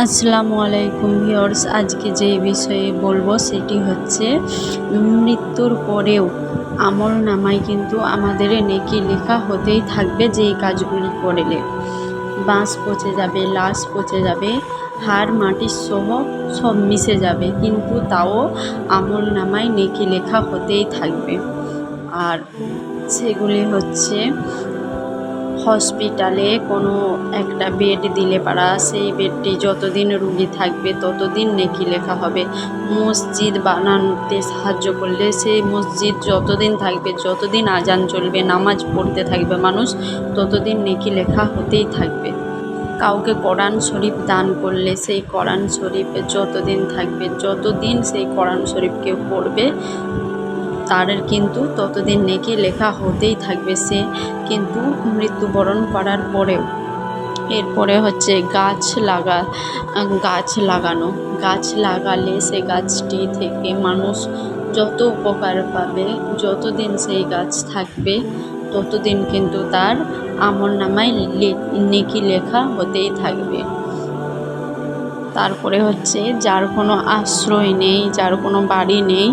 আসসালামু আলাইকুম ভিউয়ার্স, আজকে যে বিষয়ে বলব সেটি হচ্ছে, মৃত্যুর পরেও আমল নামায় কিন্তু আমাদের নেকি লেখা হতেই থাকবে যেই কাজগুলি করলে। বাঁশ পচে যাবে, লাশ পচে যাবে, হাড় মাটির সহ সব মিশে যাবে, কিন্তু তাও আমল নামায় নেকি লেখা হতেই থাকবে। আর সেগুলি হচ্ছে হসপিটালে কোনো একটা বেড দিলে পারা, সেই বেডটি যতদিন রুগী থাকবে ততদিন নেকি লেখা হবে। মসজিদ বানানোতে সাহায্য করলে সেই মসজিদ যতদিন থাকবে, যতদিন আজান চলবে, নামাজ পড়তে থাকবে মানুষ, ততদিন নেকি লেখা হতেই থাকবে। কাউকে কোরআন শরীফ দান করলে সেই কোরআন শরীফ যতদিন থাকবে, যতদিন সেই কোরআন শরীফ কেউ পড়বে তার কিন্তু ততদিন নেকি লেখা হতেই থাকবে সে কিন্তু মৃত্যুবরণ করার পরেও। এরপরে হচ্ছে গাছ লাগা, গাছ লাগানো। গাছ লাগালে সে গাছটি থেকে মানুষ যত উপকার পাবে, যতদিন সেই গাছ থাকবে, ততদিন কিন্তু তার আমল নামায় নেকি লেখা হতেই থাকবে। তারপরে হচ্ছে যার কোনো আশ্রয় নেই, যার কোনো বাড়ি নেই,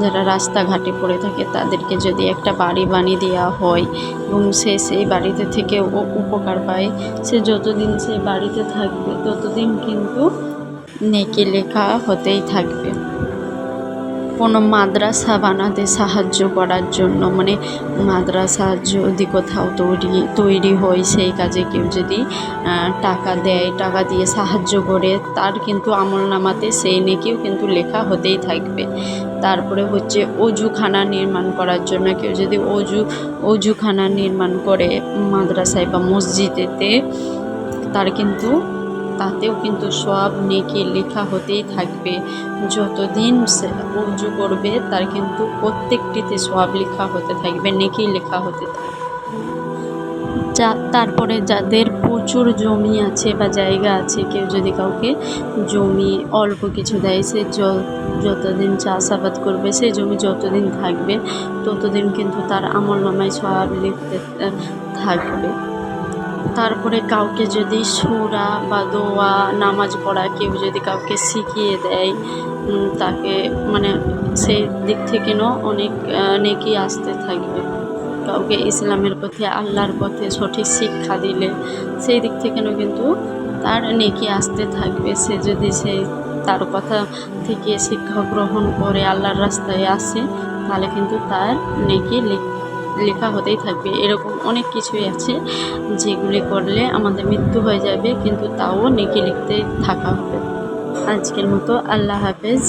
যারা রাস্তাঘাটে পড়ে থাকে তাদেরকে যদি একটা বাড়ি বানিয়ে দেওয়া হয় এবং সে সেই বাড়িতে থেকে উপকার পায়, সে যতদিন সেই বাড়িতে থাকবে ততদিন কিন্তু নেকি লেখা হতেই থাকবে। কোনো মাদ্রাসা বানাতে সাহায্য করার জন্য মানে মাদ্রাসা যদি কোথাও তৈরি তৈরি হয় সেই কাজে কেউ যদি টাকা দেয়, টাকা দিয়ে সাহায্য করে, তার কিন্তু আমলনামাতে সেই নেকিও কিন্তু লেখা হতেই থাকবে। তারপরে হচ্ছে অজুখানা নির্মাণ করার জন্য কেউ যদি অজু, অজুখানা নির্মাণ করে মাদ্রাসায় বা মসজিদেতে, তার কিন্তু তাতেও কিন্তু সব নেকি লেখা হতেই থাকবে। যতদিন সে উজু করবে তার কিন্তু প্রত্যেকটিতে সব লেখা হতে থাকবে, নেকি লেখা হতে থাকবে। যা, তারপরে যাদের প্রচুর জমি আছে বা জায়গা আছে, কেউ যদি কাউকে জমি অল্প কিছু দেয়, সে যতদিন চাষাবাদ করবে সেই জমি যতদিন থাকবে, ততদিন কিন্তু তার আমল নামায় সব লিখতে থাকবে। তারপরে কাউকে যদি সুরা বা দোয়া, নামাজ পড়া কেউ যদি কাউকে শিখিয়ে দেয় তাকে মানে সেই দিক থেকেও অনেক নেকি আসতে থাকবে। কাউকে ইসলামের পথে, আল্লাহর পথে সঠিক শিক্ষা দিলে সেই দিক থেকেও কিন্তু তার নেকি আসতে থাকবে। সে যদি সেই তার কথা থেকে শিক্ষা গ্রহণ করে, আল্লাহর রাস্তায় আসে, তাহলে কিন্তু তার নেকি লিখ লেখা হতেই থাকবে। এরকম অনেক কিছুই আছে যেগুলি করলে আমাদের মৃত্যু হয়ে যাবে, কিন্তু তাও নেকি লিখতে থাকা হবে। আজকের মতো আল্লাহ হাফেজ।